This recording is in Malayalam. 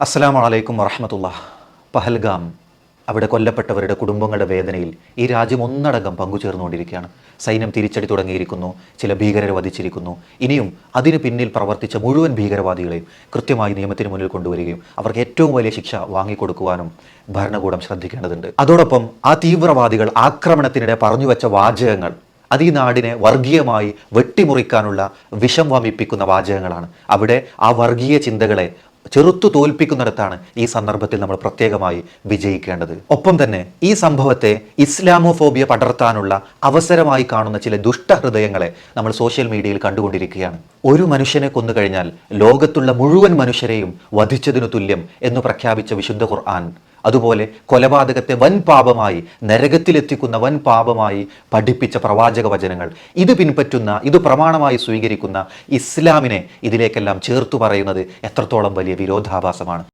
അസ്സലാമു അലൈക്കും വറഹമത്തുള്ള. പഹൽഗാം അവിടെ കൊല്ലപ്പെട്ടവരുടെ കുടുംബങ്ങളുടെ വേദനയിൽ ഈ രാജ്യം ഒന്നടങ്കം പങ്കുചേർന്നുകൊണ്ടിരിക്കുകയാണ്. സൈന്യം തിരിച്ചടി തുടങ്ങിയിരിക്കുന്നു ചില ഭീകരരെ വധിച്ചിരിക്കുന്നു. ഇനിയും അതിന് പിന്നിൽ പ്രവർത്തിച്ച മുഴുവൻ ഭീകരവാദികളെയും കൃത്യമായി നിയമത്തിന് മുന്നിൽ കൊണ്ടുവരികയും അവർക്ക് ഏറ്റവും വലിയ ശിക്ഷ വാങ്ങിക്കൊടുക്കുവാനും ഭരണകൂടം ശ്രദ്ധിക്കേണ്ടതുണ്ട്. അതോടൊപ്പം ആ തീവ്രവാദികൾ ആക്രമണത്തിനിടെ പറഞ്ഞു വെച്ച വാചകങ്ങൾ അത് ഈ നാടിനെ വർഗീയമായി വെട്ടിമുറിക്കാനുള്ള വിഷം വമിപ്പിക്കുന്ന വാചകങ്ങളാണ്. അവിടെ ആ വർഗീയ ചിന്തകളെ ചെറുത്തു തോൽപ്പിക്കുന്നിടത്താണ് ഈ സന്ദർഭത്തിൽ നമ്മൾ പ്രത്യേകമായി വിജയിക്കേണ്ടത്. ഒപ്പം തന്നെ ഈ സംഭവത്തെ ഇസ്ലാമോഫോബിയ പടർത്താനുള്ള അവസരമായി കാണുന്ന ചില ദുഷ്ടഹൃദയങ്ങളെ നമ്മൾ സോഷ്യൽ മീഡിയയിൽ കണ്ടുകൊണ്ടിരിക്കുകയാണ്. ഒരു മനുഷ്യനെ കൊന്നു കഴിഞ്ഞാൽ ലോകത്തുള്ള മുഴുവൻ മനുഷ്യരെയും വധിച്ചതിനു തുല്യം എന്ന് പ്രഖ്യാപിച്ച വിശുദ്ധ ഖുർആൻ അതുപോലെ കൊലപാതകത്തെ വൻ പാപമായി നരകത്തിലെത്തിക്കുന്ന വൻ പാപമായി പഠിപ്പിച്ച പ്രവാചക വചനങ്ങൾ. ഇത് പിൻപറ്റുന്ന ഇത് പ്രമാണമായി സ്വീകരിക്കുന്ന ഇസ്ലാമിനെ ഇതിലേക്കെല്ലാം ചേർത്തു പറയുന്നത് എത്രത്തോളം വലിയ വിരോധാഭാസമാണ്.